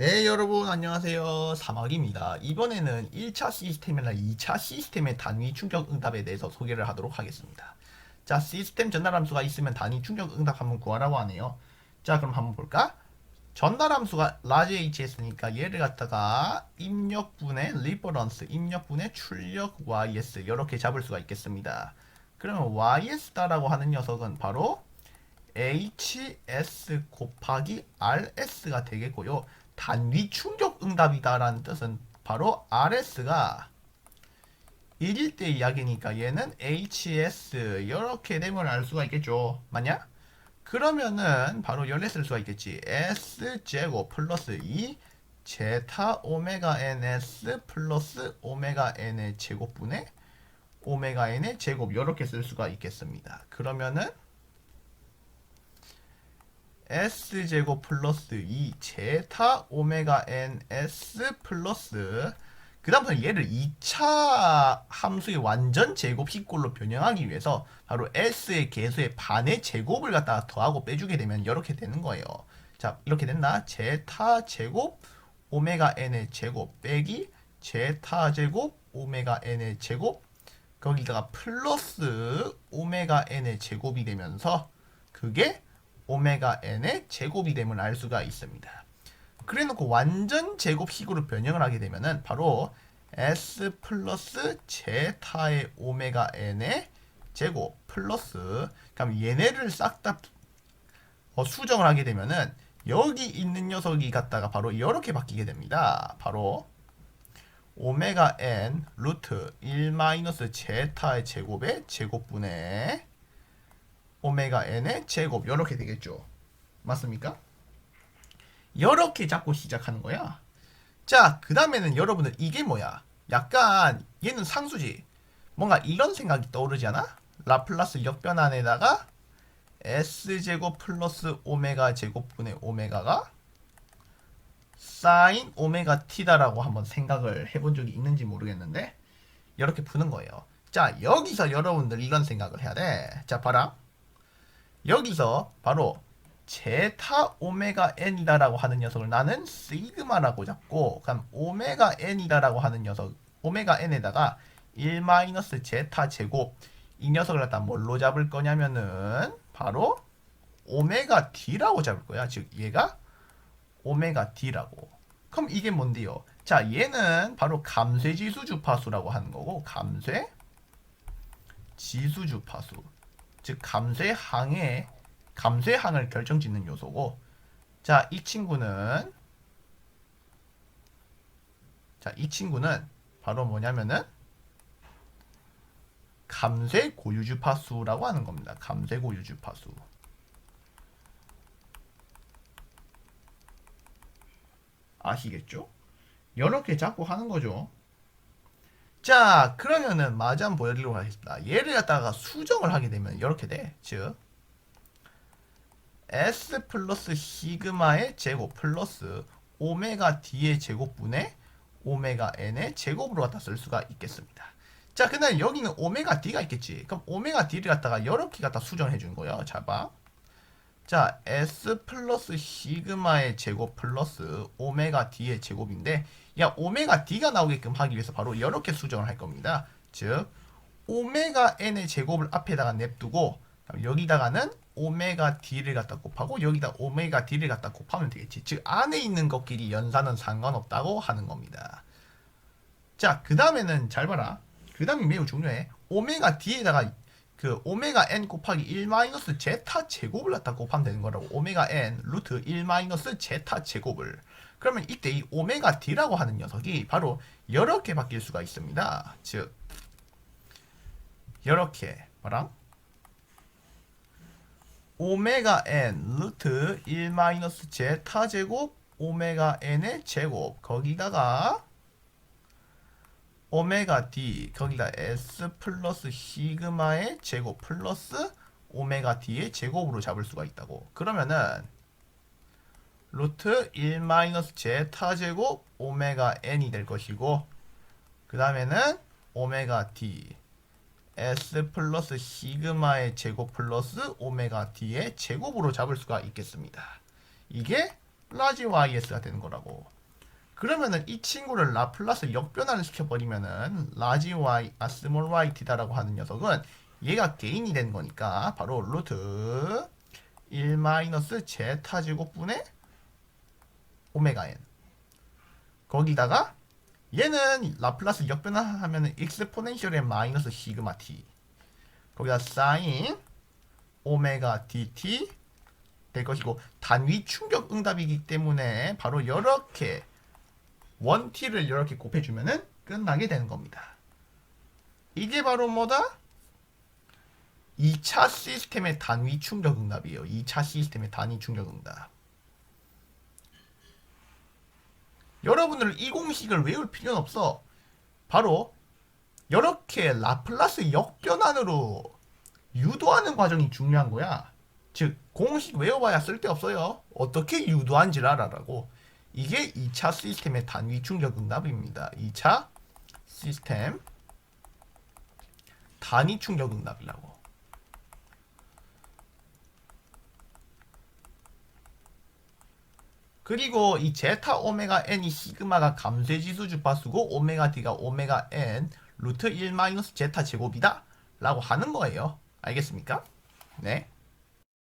네, 여러분 안녕하세요. 사막입니다. 이번에는 1차 시스템이나 2차 시스템의 단위 충격 응답에 대해서 소개를 하도록 하겠습니다. 자, 시스템 전달 함수가 있으면 단위 충격 응답 한번 구하라고 하네요. 자, 그럼 한번 볼까? 전달 함수가 large hs니까 얘를 갖다가 입력분의 리퍼런스, 입력분의 출력 ys 이렇게 잡을 수가 있겠습니다. 그러면 ys다라고 하는 녀석은 바로 hs 곱하기 rs가 되겠고요. 단위 충격 응답이다라는 뜻은 바로 rs가 1일 때 이야기니까 얘는 hs 이렇게 되면 알 수가 있겠죠. 맞냐? 그러면은 바로 연례 쓸 수가 있겠지. s 제곱 플러스 2 제타 오메가 ns 플러스 오메가 n의 제곱분의 오메가 n의 제곱 이렇게 쓸 수가 있겠습니다. 그러면은 s 제곱 플러스 2 제타 오메가 ns 플러스 그 다음부터 얘를 2차 함수의 완전 제곱 식골로 변형하기 위해서 바로 s의 개수의 반의 제곱을 갖다가 더하고 빼주게 되면 이렇게 되는 거예요. 자 이렇게 됐나? 제타 제곱 오메가 n의 제곱 빼기 제타 제곱 오메가 n의 제곱 거기다가 플러스 오메가 n의 제곱이 되면서 그게 오메가 n의 제곱이 됨을 알 수가 있습니다. 그래 놓고 완전 제곱식으로 변형을 하게 되면은 바로 s 플러스 제타의 오메가 n의 제곱 플러스 그럼 얘네를 싹다 어, 수정을 하게 되면은 여기 있는 녀석이 갖다가 바로 이렇게 바뀌게 됩니다. 바로 오메가 n 루트 1 마이너스 제타의 제곱의 제곱분의 오메가 n의 제곱 이렇게 되겠죠. 맞습니까? 이렇게 잡고 시작하는 거야. 자, 그 다음에는 여러분들 이게 뭐야? 약간 얘는 상수지. 뭔가 이런 생각이 떠오르지 않아? 라플라스 역변환에다가 s제곱 플러스 오메가 제곱분의 오메가가 사인 오메가 t다라고 한번 생각을 해본 적이 있는지 모르겠는데 이렇게 푸는 거예요. 자, 여기서 여러분들 이런 생각을 해야 돼. 자, 봐라. 여기서 바로 제타 오메가 n이다라고 하는 녀석을 나는 시그마라고 잡고 그럼 오메가 n이다라고 하는 녀석 오메가 n에다가 1 마이너스 제타 제곱 이 녀석을 갖다 뭘로 잡을 거냐면은 바로 오메가 d라고 잡을 거야. 즉 얘가 오메가 d라고. 그럼 이게 뭔데요? 자, 얘는 바로 감쇄 지수 주파수라고 하는 거고 감쇄 지수 주파수. 즉 감쇄항의 감쇄항을 결정짓는 요소고 자, 이 친구는 자, 이 친구는 바로 뭐냐면은 감쇄 고유 주파수라고 하는 겁니다. 감쇄 고유 주파수. 아시겠죠? 이렇게 자꾸 하는 거죠. 자, 그러면은 마저 한번 보여드리도록 하겠습니다. 얘를 갖다가 수정을 하게 되면 이렇게 돼. 즉, S 플러스 시그마의 제곱 플러스 오메가 D의 제곱분의 오메가 N의 제곱으로 갖다 쓸 수가 있겠습니다. 자, 근데 여기는 오메가 D가 있겠지. 그럼 오메가 D를 갖다가 이렇게 갖다 수정해 준 거예요. 자, 봐. 자, S 플러스 시그마의 제곱 플러스 오메가 D의 제곱인데, 야, 오메가 D가 나오게끔 하기 위해서 바로 이렇게 수정을 할 겁니다. 즉, 오메가 N의 제곱을 앞에다가 냅두고, 여기다가는 오메가 D를 갖다 곱하고, 여기다 오메가 D를 갖다 곱하면 되겠지. 즉, 안에 있는 것끼리 연산은 상관없다고 하는 겁니다. 자, 그 다음에는 잘 봐라. 그 다음이 매우 중요해. 오메가 D에다가 그 오메가 n 곱하기 1 마이너스 제타 제곱을 갖다 곱하면 되는 거라고. 오메가 n 루트 1 마이너스 제타 제곱을. 그러면 이때 이 오메가 d라고 하는 녀석이 바로 이렇게 바뀔 수가 있습니다. 즉 이렇게 뭐랑? 오메가 n 루트 1 마이너스 제타 제곱 오메가 n의 제곱. 거기다가 오메가 d 거기다 s 플러스 시그마의 제곱 플러스 오메가 d의 제곱으로 잡을 수가 있다고. 그러면은 루트 1 마이너스 제타 제곱 오메가 n이 될 것이고 그 다음에는 오메가 d s 플러스 시그마의 제곱 플러스 오메가 d의 제곱으로 잡을 수가 있겠습니다. 이게 라지 YS가 되는 거라고. 그러면은 이 친구를 라플라스 역변환을 시켜버리면은 라지 Y, 아 스몰 Y T다라고 하는 녀석은 얘가 개인이 되는 거니까 바로 루트 1 마이너스 제타 제곱분의 오메가 n 거기다가 얘는 라플라스 역변환하면은 익스포넨셜의 마이너스 시그마 t 거기다 사인 오메가 dt 될 것이고 단위 충격 응답이기 때문에 바로 이렇게 원t를 이렇게 곱해주면은 끝나게 되는 겁니다. 이게 바로 뭐다? 2차 시스템의 단위 충격 응답이에요. 2차 시스템의 단위 충격 응답. 여러분들 이 공식을 외울 필요는 없어. 바로 이렇게 라플라스 역변환으로 유도하는 과정이 중요한 거야. 즉 공식 외워봐야 쓸데없어요. 어떻게 유도한지를 알아라고. 이게 2차 시스템의 단위 충격 응답입니다. 2차 시스템 단위 충격 응답이라고. 그리고 이 제타 오메가 n이 시그마가 감쇄 지수 주파수고 오메가 d가 오메가 n 루트 1 마이너스 제타 제곱이다 라고 하는 거예요. 알겠습니까? 네.